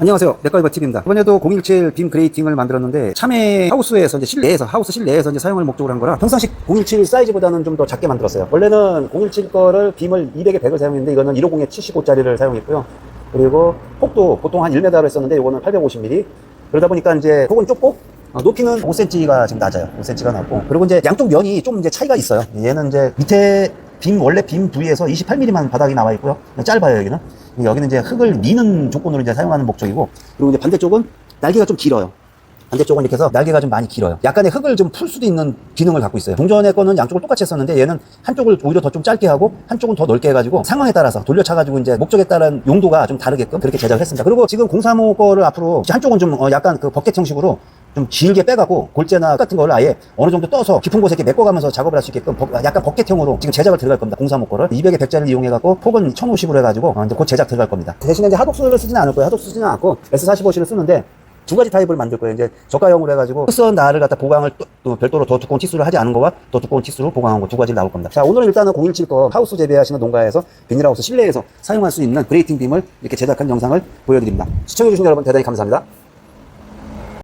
안녕하세요. 맥가이버 TV입니다. 이번에도 017 빔 그레이팅을 만들었는데 참외 하우스에서 이제 실내에서 하우스 실내에서 이제 사용을 목적으로 한 거라 평상시 017 사이즈보다는 좀 더 작게 만들었어요. 원래는 017 거를 빔을 200에 100을 사용했는데 이거는 150에 75짜리를 사용했고요. 그리고 폭도 보통 한 1m를 했었는데 이거는 850mm. 그러다 보니까 이제 폭은 좁고 어, 높이는 5cm가 지금 낮아요. 5cm가 낮고 그리고 이제 양쪽 면이 좀 이제 차이가 있어요. 얘는 이제 밑에 빔 원래 빔 부위에서 28mm만 바닥이 나와 있고요. 짧아요 여기는. 여기는 이제 흙을 미는 조건으로 이제 사용하는 목적이고 그리고 이제 반대쪽은 날개가 좀 길어요. 반대쪽은 이렇게 해서 날개가 좀 많이 길어요. 약간의 흙을 좀 풀 수도 있는 기능을 갖고 있어요. 동전의 거는 양쪽을 똑같이 했었는데 얘는 한쪽을 오히려 더 좀 짧게 하고 한쪽은 더 넓게 해가지고 상황에 따라서 돌려차가지고 이제 목적에 따른 용도가 좀 다르게끔 그렇게 제작을 했습니다. 그리고 지금 035 거를 앞으로 한쪽은 좀 어, 약간 그 버켓 형식으로 좀 길게 빼가고 골재나 같은 거를 아예 어느 정도 떠서 깊은 곳에 이렇게 메꿔가면서 작업을 할 수 있게끔 버- 약간 버켓형으로 지금 제작을 들어갈 겁니다. 035 거를 200에 100짜리를 이용해갖고 폭은 1050으로 해가지고 어, 이제 곧 제작 들어갈 겁니다. 대신에 이제 하독스를 쓰지는 않을 거예요. 하독스 쓰지는 않고 S45C를 쓰는데 두 가지 타입을 만들 거예요. 이제 저가형으로 해가지고 흑선 나를 갖다 보강을 또, 또 별도로 더 두꺼운 치수를 하지 않은 거와 더 두꺼운 치수로 보강한 거 두 가지 나올 겁니다. 자, 오늘은 일단은 017 거 하우스 재배하시는 농가에서 비닐하우스 실내에서 사용할 수 있는 그레이팅 빔을 이렇게 제작한 영상을 보여드립니다. 시청해주신 여러분 대단히 감사합니다.